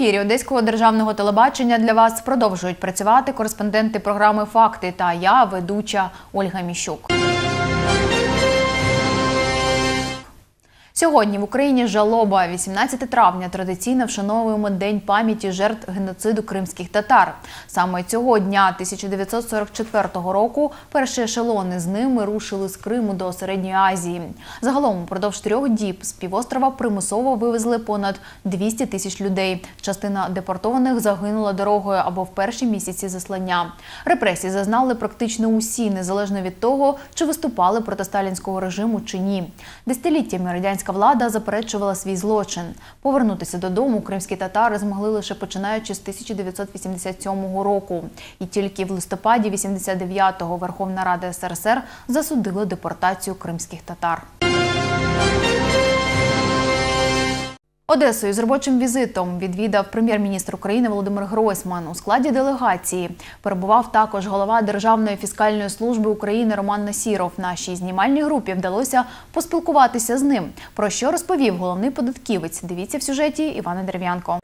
ефірі Одеського державного телебачення для вас продовжують працювати кореспонденти програми Факти та я, ведуча Ольга Міщук. Сьогодні в Україні жалоба 18 травня традиційно вшановуємо День пам'яті жертв геноциду кримських татар. Саме цього дня 1944 року перші ешелони з ними рушили з Криму до Середньої Азії. Загалом упродовж трьох діб з півострова примусово вивезли понад 200 тисяч людей. Частина депортованих загинула дорогою або в перші місяці заслання. Репресії зазнали практично усі, незалежно від того, чи виступали проти сталінського режиму чи ні. Десятиліттями радянська влада заперечувала свій злочин. Повернутися додому кримські татари змогли лише починаючи з 1987 року. І тільки в листопаді 89-го Верховна Рада СРСР засудила депортацію кримських татар. Одесою з робочим візитом відвідав прем'єр-міністр України Володимир Гройсман. У складі делегації перебував також голова Державної фіскальної служби України Роман Насіров. Нашій знімальній групі вдалося поспілкуватися з ним. Про що розповів головний податківець? Дивіться в сюжеті Івана Дерев'янко.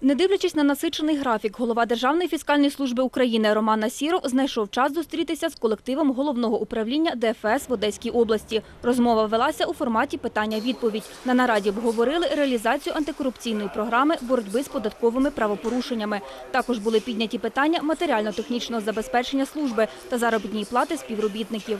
Не дивлячись на насичений графік, голова Державної фіскальної служби України Роман Насіров знайшов час зустрітися з колективом головного управління ДФС в Одеській області. Розмова велася у форматі питання-відповідь. На нараді обговорили реалізацію антикорупційної програми боротьби з податковими правопорушеннями. Також були підняті питання матеріально-технічного забезпечення служби та заробітної плати співробітників.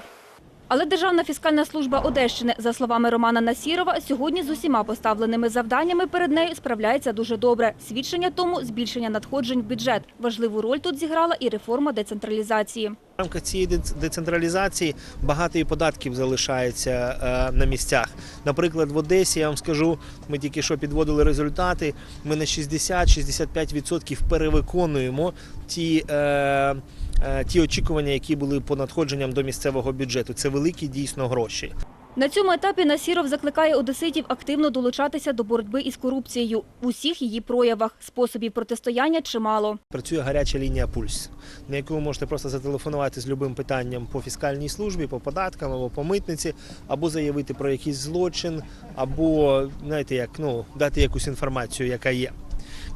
Але Державна фіскальна служба Одещини, за словами Романа Насірова, сьогодні з усіма поставленими завданнями перед нею справляється дуже добре. Свідчення тому – збільшення надходжень в бюджет. Важливу роль тут зіграла і реформа децентралізації. В рамках цієї децентралізації багато і податків залишається е, на місцях. Наприклад, в Одесі я вам скажу, ми тільки що підводили результати. Ми на 60-65% перевиконуємо ті, е, ті очікування, які були по надходженням до місцевого бюджету. Це великі дійсно гроші. На цьому етапі Насіров закликає одеситів активно долучатися до боротьби із корупцією в усіх її проявах. Способів протистояння чимало. Працює гаряча лінія Пульс, на яку ви можете просто зателефонувати з любим питанням по фіскальній службі, по податкам або по митниці, або заявити про якийсь злочин, або знаєте, як ну дати якусь інформацію, яка є.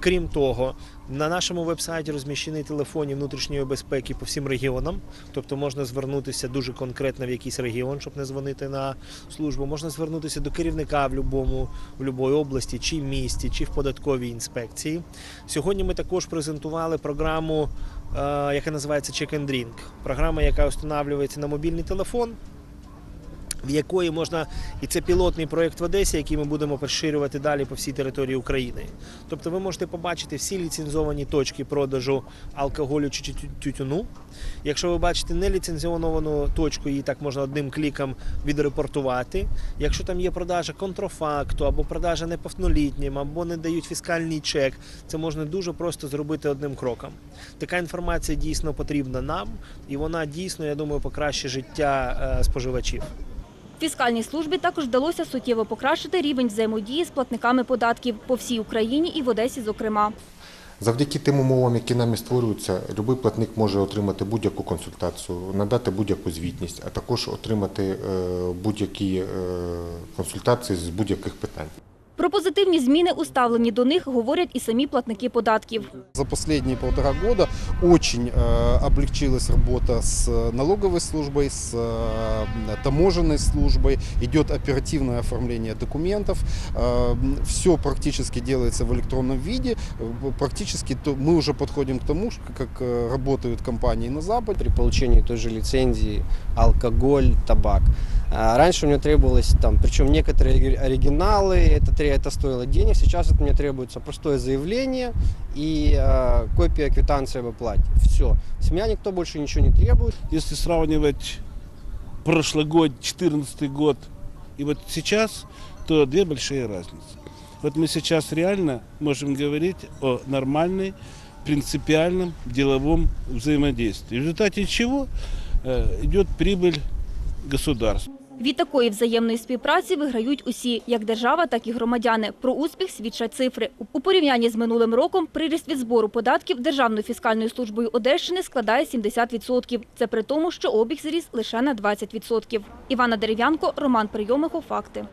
Крім того, на нашому вебсайті розміщені телефони внутрішньої безпеки по всім регіонам. Тобто можна звернутися дуже конкретно в якийсь регіон, щоб не дзвонити на службу. Можна звернутися до керівника в будь-якому в будь-якій області, чи місті, чи в податковій інспекції. Сьогодні ми також презентували програму, е, яка називається Check and Drink. Програма, яка встановлюється на мобільний телефон. В якої можна, і це пілотний проєкт в Одесі, який ми будемо поширювати далі по всій території України. Тобто ви можете побачити всі ліцензовані точки продажу алкоголю чи тю- тютюну. Якщо ви бачите неліцензіоновану точку, її так можна одним кліком відрепортувати. Якщо там є продажа контрафакту або продажа неповнолітнім, або не дають фіскальний чек, це можна дуже просто зробити одним кроком. Така інформація дійсно потрібна нам, і вона дійсно, я думаю, покращить життя е, споживачів. Фіскальній службі також вдалося суттєво покращити рівень взаємодії з платниками податків по всій Україні і в Одесі, зокрема. Завдяки тим умовам, які нами створюються, будь-який платник може отримати будь-яку консультацію, надати будь-яку звітність, а також отримати е, будь-які е, консультації з будь-яких питань. Про позитивні зміни, уставлені до них, говорять і самі платники податків. За последние полтора года очень э, облегчилась работа с налоговой службой, с э, таможенной службой, идет оперативное оформление документов, все практически делается в электронном виде, Э, практически то, мы уже подходим к тому, ш- как э, работают компании на Западе. при получении той же лицензии алкоголь, табак. А Раньше мне требовалось там, причем некоторые ори- оригиналы, это, это стоило денег, сейчас это мне требуется простое заявление и э, копия квитанции об оплате. Все. С меня никто больше ничего не требует. Если сравнивать прошлый год, 2014 год и вот сейчас, то две большие разницы. Вот мы сейчас реально можем говорить о нормальной, принципиальном деловом взаимодействии. В результате чего э, идет прибыль государству. Від такої взаємної співпраці виграють усі, як держава, так і громадяни. Про успіх свідчать цифри. У порівнянні з минулим роком приріст від збору податків Державною фіскальною службою Одещини складає 70%. Це при тому, що обіг зріс лише на 20%. Івана Дерев'янко, Роман Прийомихо, Факти.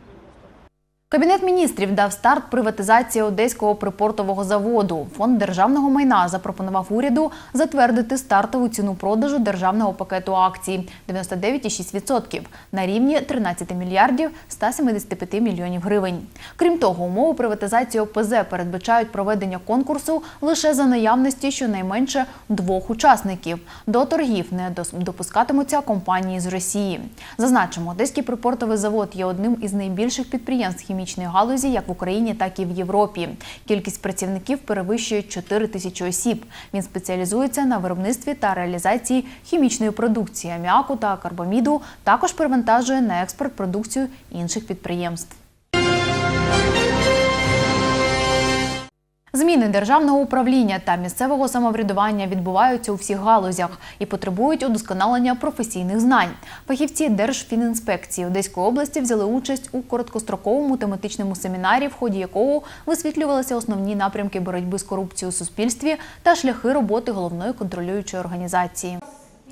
Кабінет міністрів дав старт приватизації одеського припортового заводу. Фонд державного майна запропонував уряду затвердити стартову ціну продажу державного пакету акцій 99,6% на рівні 13 мільярдів 175 мільйонів гривень. Крім того, умови приватизації ОПЗ передбачають проведення конкурсу лише за наявності щонайменше двох учасників. До торгів не допускатимуться компанії з Росії. Зазначимо, Одеський припортовий завод є одним із найбільших підприємств хімічної галузі як в Україні, так і в Європі. Кількість працівників перевищує 4 тисячі осіб. Він спеціалізується на виробництві та реалізації хімічної продукції аміаку та карбаміду. Також перевантажує на експорт продукцію інших підприємств. Зміни державного управління та місцевого самоврядування відбуваються у всіх галузях і потребують удосконалення професійних знань. Фахівці Держфінінспекції Одеської області взяли участь у короткостроковому тематичному семінарі, в ході якого висвітлювалися основні напрямки боротьби з корупцією у суспільстві та шляхи роботи головної контролюючої організації.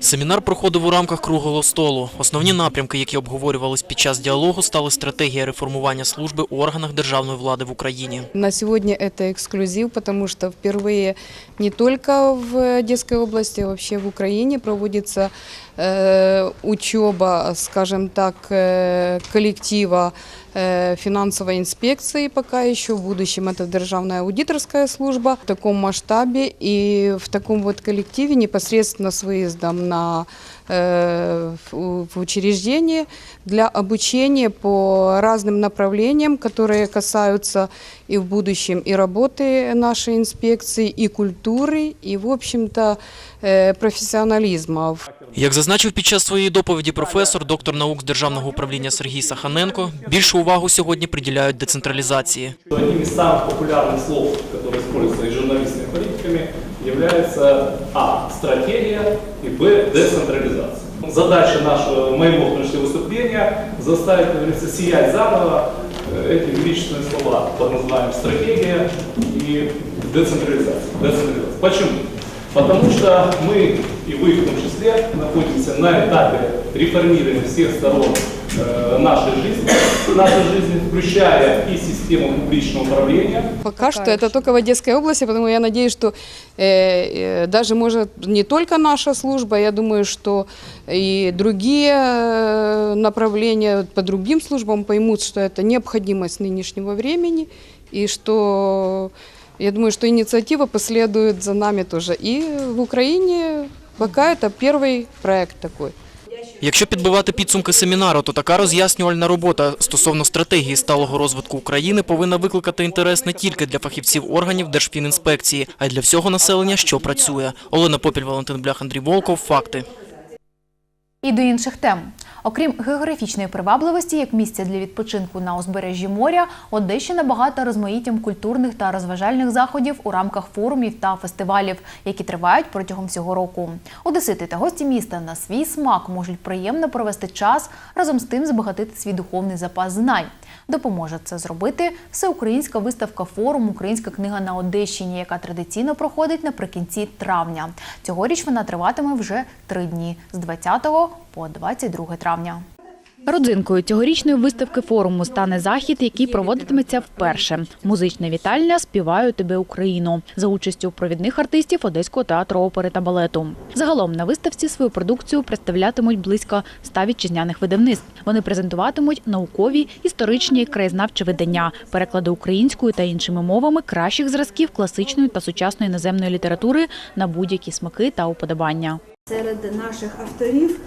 Семінар проходив у рамках круглого столу. Основні напрямки, які обговорювались під час діалогу, стали стратегія реформування служби у органах державної влади в Україні. На сегодня это эксклюзив, потому что впервые не только в Одесской области, а вообще в Украине проводится э, учеба, скажем так, э, коллектива э, финансовой инспекции пока еще, в будущем это Державная аудиторская служба в таком масштабе и в таком вот коллективе непосредственно с выездом на э, в в учреждение для обучения по разным направлениям, которые касаются и в будущем и работы нашей инспекции, и культуры, и, в общем-то, э, профессионализма. Як зазначив під час своєї доповіді професор, доктор наук з державного управління Сергій Саханенко, більшу увагу сьогодні приділяють децентралізації. Одним из самых популярных слов, которые используются и журналистами, и политиками, является А. Стратегия и Б. Децентрализация. Задача нашего, моего внутреннего выступления заставить, как говорится, сиять заново э, эти величественные слова под названием стратегия и децентрализация. децентрализация. Почему? Потому что мы, и вы в том числе, находимся на этапе реформирования всех сторон э, нашей жизни, нашей жизни, включая и систему публичного управления, Пока что это только в Одесской области, потому я надеюсь, что э, э, даже, может, не только наша служба, я думаю, что и другие э, направления по другим службам поймут, что это необходимость нынешнего времени, и что, я думаю, что инициатива последует за нами тоже. И в Украине пока это первый проект такой. Якщо підбивати підсумки семінару, то така роз'яснювальна робота стосовно стратегії сталого розвитку України повинна викликати інтерес не тільки для фахівців органів Держфінінспекції, а й для всього населення, що працює. Олена Попіль, Валентин Блях, Андрій Волков. Факти. І до інших тем. Окрім географічної привабливості, як місця для відпочинку на узбережжі моря, Одещина багата розмаїттям культурних та розважальних заходів у рамках форумів та фестивалів, які тривають протягом всього року. Одесити та гості міста на свій смак можуть приємно провести час, разом з тим збагатити свій духовний запас знань. Допоможе це зробити всеукраїнська виставка форум Українська книга на Одещині, яка традиційно проходить наприкінці травня. Цьогоріч вона триватиме вже три дні з 20 по 22 травня. Родзинкою цьогорічної виставки форуму стане захід, який проводитиметься вперше. Музична вітальня Співаю тебе Україну за участю провідних артистів Одеського театру опери та балету. Загалом на виставці свою продукцію представлятимуть близько ста вітчизняних видавництв. Вони презентуватимуть наукові, історичні, краєзнавчі видання, переклади українською та іншими мовами кращих зразків класичної та сучасної іноземної літератури на будь-які смаки та уподобання. Серед наших авторів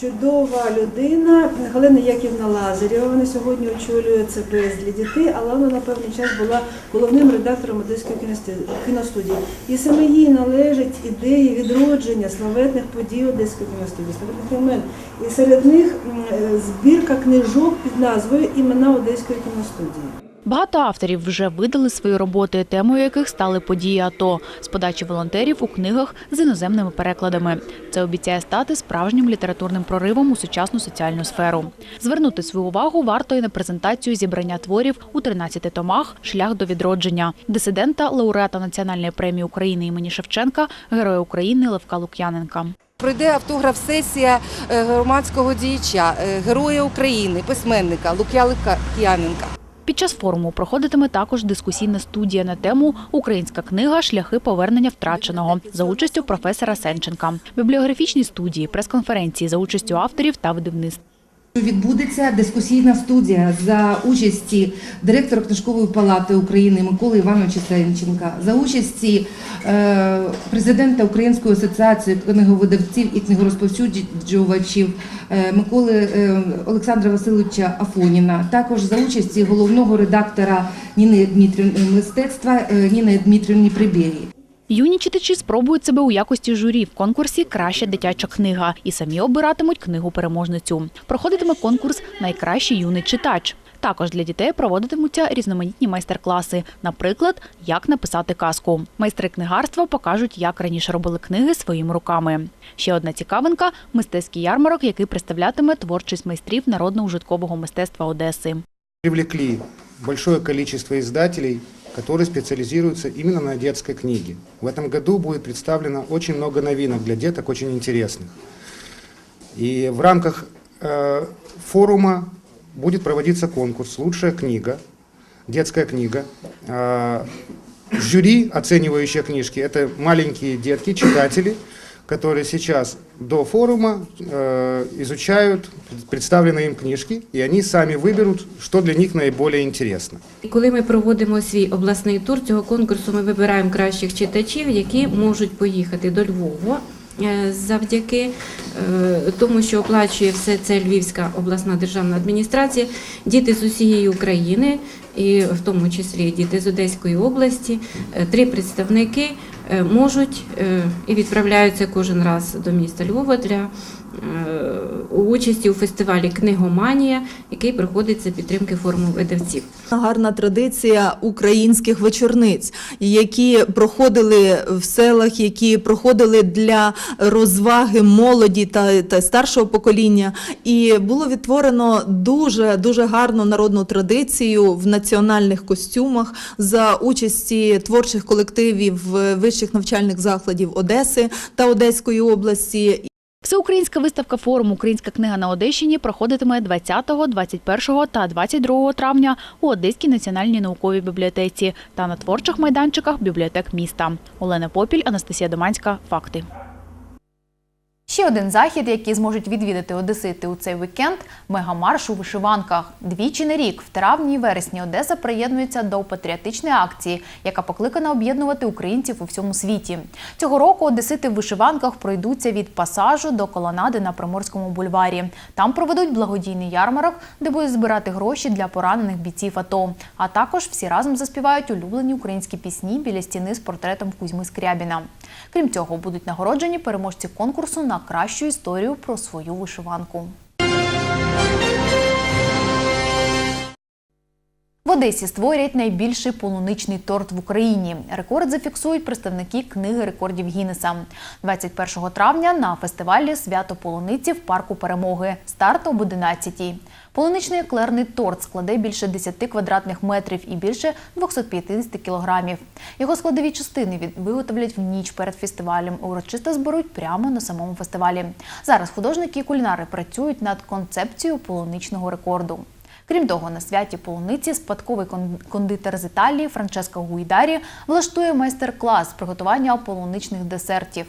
чудова людина Галина Яківна Лазарєва. Вона сьогодні очолює це безлі дітей, але вона на певний час була головним редактором Одеської кіносту- кіностудії. І саме їй належать ідеї відродження славетних подій Одеської кіностудії, славетних імен. І серед них е, збірка книжок під назвою Імена Одеської кіностудії. Багато авторів вже видали свої роботи, темою яких стали події АТО з подачі волонтерів у книгах з іноземними перекладами. Це обіцяє стати справжнім літературним проривом у сучасну соціальну сферу. Звернути свою увагу варто і на презентацію зібрання творів у 13 томах Шлях до відродження дисидента, лауреата Національної премії України імені Шевченка, Героя України Левка Лук'яненка. Пройде автограф-сесія е, громадського діяча, е, героя України, письменника Лук'я Лук'яненка. Під час форуму проходитиме також дискусійна студія на тему Українська книга Шляхи повернення втраченого за участю професора Сенченка, бібліографічні студії, прес-конференції за участю авторів та видавництв. Відбудеться дискусійна студія за участі директора книжкової палати України Миколи Івановича Сенченка, за участі е, президента Української асоціації книговидавців і книгорозповсюджувачів е, Миколи е, Олександра Васильовича Афоніна, також за участі головного редактора Ніни Дмитрівни мистецтва Ніни Дмитрівни Прибєрії. Юні читачі спробують себе у якості журі в конкурсі Краща дитяча книга і самі обиратимуть книгу переможницю. Проходитиме конкурс Найкращий юний читач. Також для дітей проводитимуться різноманітні майстер-класи, наприклад, як написати казку. Майстри книгарства покажуть, як раніше робили книги своїми руками. Ще одна цікавинка мистецький ярмарок, який представлятиме творчість майстрів народно-ужиткового мистецтва Одеси. Привлекли большое количество издателей, которые специализируются именно на детской книге. В этом году будет представлено очень много новинок для деток, очень интересных. И в рамках э, форума будет проводиться конкурс «Лучшая книга», детская книга. Э, жюри, оценивающие книжки, это маленькие детки, читатели, которые сейчас до форума э, изучают представленные им книжки, и они сами выберут, что для них наиболее интересно. І Коли ми проводимо свій обласний тур цього конкурсу, ми вибираємо кращих читачів, які можуть поїхати до Львова. е, Завдяки е, тому, що оплачує все це Львівська обласна державна адміністрація, діти з усієї України, і в тому числі діти з Одеської області, е, три представники е, можуть е, і відправляються кожен раз до міста Львова для е, участі у фестивалі Книгоманія, який проходить за підтримки форуму видавців. Гарна традиція українських вечорниць, які проходили в селах, які проходили для розваги молоді та, та старшого покоління. І було відтворено дуже дуже гарну народну традицію в національних костюмах за участі творчих колективів вищих навчальних закладів Одеси та Одеської області. Всеукраїнська виставка форум Українська книга на Одещині проходитиме 20, 21 та 22 травня у Одеській національній науковій бібліотеці та на творчих майданчиках бібліотек міста. Олена Попіль, Анастасія Доманська. Факти. Ще один захід, який зможуть відвідати одесити у цей вікенд – мегамарш у вишиванках. Двічі на рік, в травні і вересні, Одеса приєднується до патріотичної акції, яка покликана об'єднувати українців у всьому світі. Цього року одесити в вишиванках пройдуться від пасажу до колонади на Приморському бульварі. Там проведуть благодійний ярмарок, де будуть збирати гроші для поранених бійців АТО. А також всі разом заспівають улюблені українські пісні біля стіни з портретом Кузьми Скрябіна. Крім цього, будуть нагороджені переможці конкурсу на кращу історію про свою вишиванку. В Одесі створять найбільший полуничний торт в Україні. Рекорд зафіксують представники книги рекордів Гіннеса. 21 травня на фестивалі Свято полуниці в парку Перемоги. Старт об 11-й. Полуничний еклерний торт складе більше 10 квадратних метрів і більше 250 кілограмів. Його складові частини виготовлять в ніч перед фестивалем. Урочисто зберуть прямо на самому фестивалі. Зараз художники і кулінари працюють над концепцією полуничного рекорду. Крім того, на святі полуниці спадковий кон- кондитер з Італії Франческо Гуйдарі влаштує майстер-клас приготування полуничних десертів.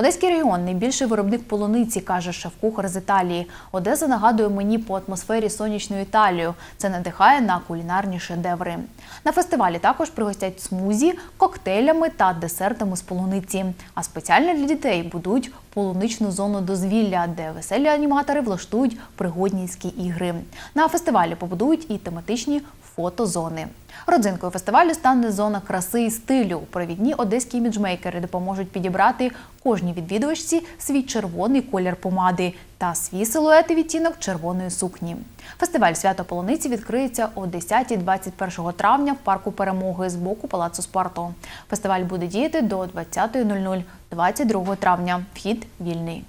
Одеський регіон найбільший виробник полуниці, каже шеф-кухар з Італії. Одеса нагадує мені по атмосфері сонячної Італію. Це надихає на кулінарні шедеври. На фестивалі також пригостять смузі, коктейлями та десертами з полуниці. А спеціально для дітей будують полуничну зону дозвілля, де веселі аніматори влаштують пригодницькі ігри. На фестивалі побудують і тематичні фотозони. Родзинкою фестивалю стане зона краси і стилю. Провідні одеські іміджмейкери допоможуть підібрати кожній відвідувачці свій червоний колір помади та свій силует і відтінок червоної сукні. Фестиваль свято полуниці відкриється о 10-21 травня в парку перемоги з боку Палацу спорту. Фестиваль буде діяти до 20.00 22 травня. Вхід вільний.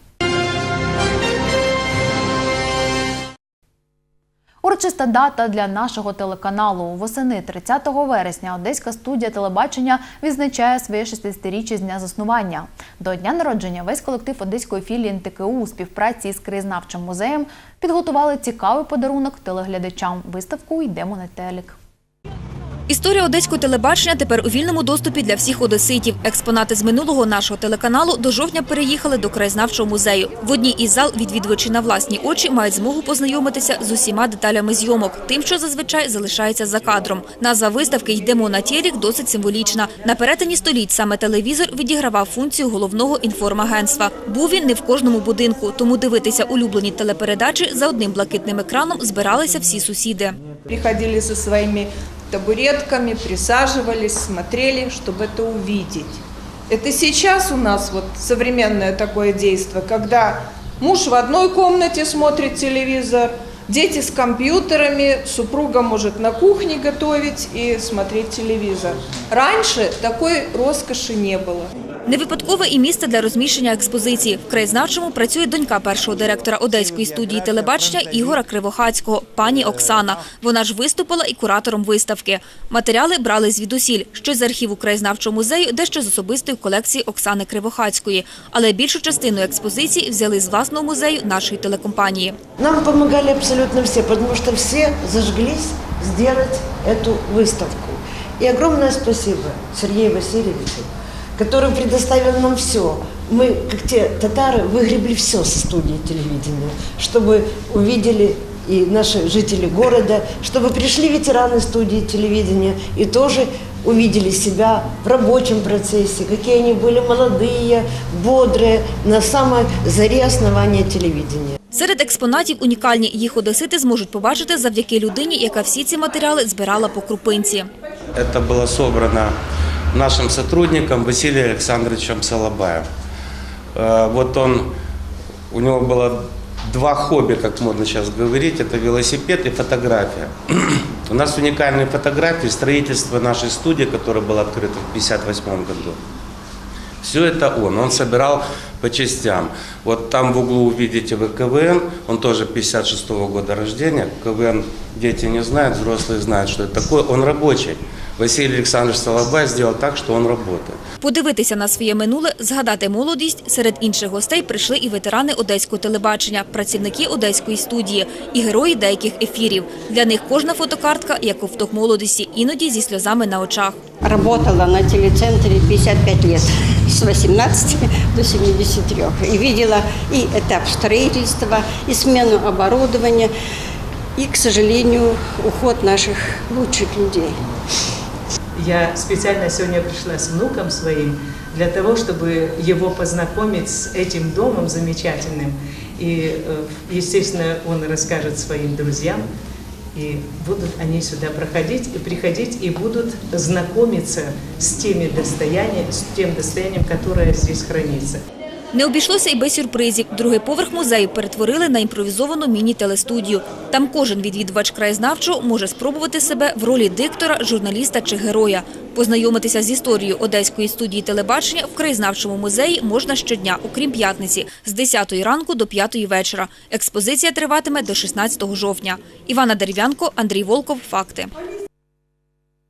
Урочиста дата для нашого телеканалу. Восени 30 вересня Одеська студія телебачення відзначає своє 60-річчя з дня заснування. До дня народження весь колектив Одеської філії НТКУ у співпраці з краєзнавчим музеєм підготували цікавий подарунок телеглядачам. Виставку йдемо на телек. Історія одеського телебачення тепер у вільному доступі для всіх одеситів. Експонати з минулого нашого телеканалу до жовтня переїхали до краєзнавчого музею. В одній із зал відвідувачі на власні очі мають змогу познайомитися з усіма деталями зйомок, тим, що зазвичай залишається за кадром. Назва виставки «Йдемо на телек» досить символічна. На перетині століть саме телевізор відігравав функцію головного інформагентства. Був він не в кожному будинку, тому дивитися улюблені телепередачі за одним блакитним екраном збиралися всі сусіди. приходили со своими табуретками, присаживались, смотрели, чтобы это увидеть. Это сейчас у нас вот современное такое действие, когда муж в одной комнате смотрит телевизор, дети с компьютерами, супруга может на кухне готовить и смотреть телевизор. Раньше такой роскоши не было. Не випадкове і місце для розміщення експозиції. В краєзнавчому працює донька першого директора Одеської студії телебачення Ігора Кривохацького, пані Оксана. Вона ж виступила і куратором виставки. Матеріали брали звідусіль. Щось з архіву краєзнавчого музею, дещо з особистої колекції Оксани Кривохацької. Але більшу частину експозиції взяли з власного музею нашої телекомпанії. Нам помогали абсолютно все, потому что все зажглись сделать эту выставку. И огромное спасибо Сергею Васильевичу, который предоставил нам все. Мы, как те татары, выгребли все со студии телевидения, чтобы увидели и наши жители города, чтобы пришли ветераны студии телевидения и тоже увидели себя в рабочем процессе, какие они были молодые, бодрые, на самой заре основания телевидения. Серед експонатів унікальні. Їх одесити зможуть побачити завдяки людині, яка всі ці матеріали збирала по крупинці. Это было собрано нашим сотрудником Василием Александровичем Солобаем. Э, Вот он, у него было два хобби, как можно сейчас говорить, это велосипед и фотография. У нас уникальные фотографии строительства нашей студии, которая была открыта в 1958 году. Все это он. Он собирал по частям. Вот там в углу увидите вы КВН. Он тоже 56 года рождения. КВН дети не знают, взрослые знают, что это такое. Он рабочий. Василий Александрович Солобай сделал так, что он работает. Подивитися на своє минуле, згадати молодість. Серед інших гостей прийшли і ветерани одеського телебачення, працівники одеської студії і герої деяких ефірів. Для них кожна фотокартка як ковток молодості, іноді зі сльозами на очах. Работала на телецентре 55 лет, с 18 до 73. И видела и этап строительства, и смену оборудования, и, к сожалению, уход наших лучших людей. Я специально сегодня пришла с внуком своим для того, чтобы его познакомить с этим домом замечательным. И, э, естественно, он расскажет своим друзьям, и будут они сюда проходить и приходить, и будут знакомиться с теми достояниями, с тем достоянием, которое здесь хранится. Не обійшлося і без сюрпризів. Другий поверх музею перетворили на імпровізовану міні-телестудію. Там кожен відвідувач краєзнавчого може спробувати себе в ролі диктора, журналіста чи героя. Познайомитися з історією Одеської студії телебачення в краєзнавчому музеї можна щодня, окрім п'ятниці, з 10 ранку до 5 вечора. Експозиція триватиме до 16 жовтня. Івана Дерев'янко, Андрій Волков. Факти.